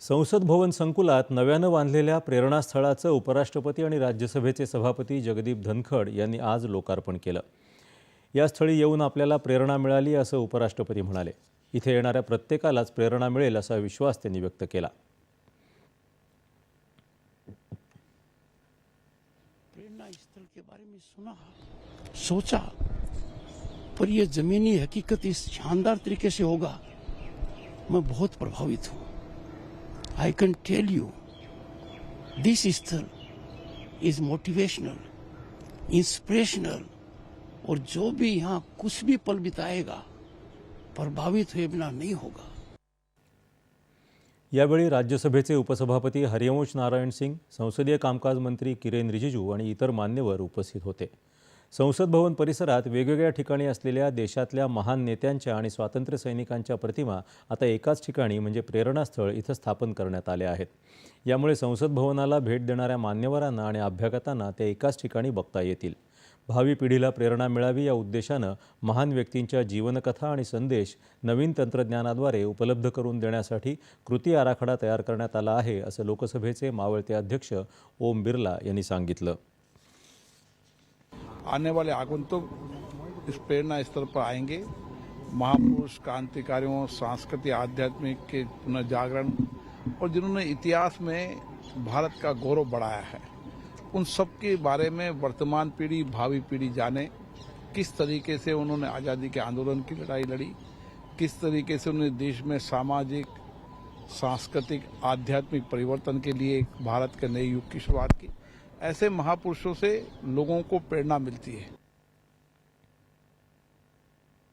संसद भवन संकुलात नव्यानं बांधलेल्या प्रेरणास्थळाचं उपराष्ट्रपती आणि राज्यसभेचे सभापती जगदीप धनखड यांनी आज लोकार्पण केलं. या स्थळी येऊन आपल्याला प्रेरणा मिळाली असं उपराष्ट्रपती म्हणाले. इथे येणाऱ्या प्रत्येकालाच प्रेरणा मिळेल असा विश्वास त्यांनी व्यक्त केला. सुना। सोचा पर यह जमीनी हकीकत इस शानदार तरीके से होगा। मैं बहुत प्रभावित हूँ। I can tell you this स्थल इज मोटिवेशनल inspirational, और जो भी यहाँ कुछ भी पल बिताएगा प्रभावित हुए बिना नहीं होगा। यावेळी राज्यसभेचे उपसभापती हरिवंश नारायण सिंग संसदीय कामकाज मंत्री किरेन रिजिजू आणि इतर मान्यवर उपस्थित होते। संसद भवन परिसरात वेगवेगळ्या ठिकाणी असलेल्या देशातल्या महान नेत्यांच्या आणि स्वातंत्र्य सैनिकांच्या प्रतिमा आता एकाच ठिकाणी म्हणजे प्रेरणास्थळ इथं स्थापन करण्यात आल्या आहेत. यामुळे संसद भवनाला भेट देणाऱ्या मान्यवरांना आणि अभ्यागतांना त्या एकाच ठिकाणी बघता येतील. भावी पिढीला प्रेरणा मिळावी या उद्देशानं महान व्यक्तींच्या जीवनकथा आणि संदेश नवीन तंत्रज्ञानाद्वारे उपलब्ध करून देण्यासाठी कृती आराखडा तयार करण्यात आला आहे असं लोकसभेचे मावळते अध्यक्ष ओम बिर्ला यांनी सांगितलं. आने वाले आगंतुक इस प्रेरणा स्तर पर आएँगे। महापुरुष क्रांतिकारियों, सांस्कृतिक, आध्यात्मिक के पुनर्जागरण और जिन्होंने इतिहास में भारत का गौरव बढ़ाया है, उन सब के बारे में वर्तमान पीढ़ी, भावी पीढ़ी जाने, किस तरीके से उन्होंने आज़ादी के आंदोलन की लड़ाई लड़ी, किस तरीके से उन्होंने देश में सामाजिक, सांस्कृतिक, आध्यात्मिक परिवर्तन के लिए भारत के नए युग की शुरुआत की। ऐसे महापुरुषों से लोगों को प्रेरणा मिलती है।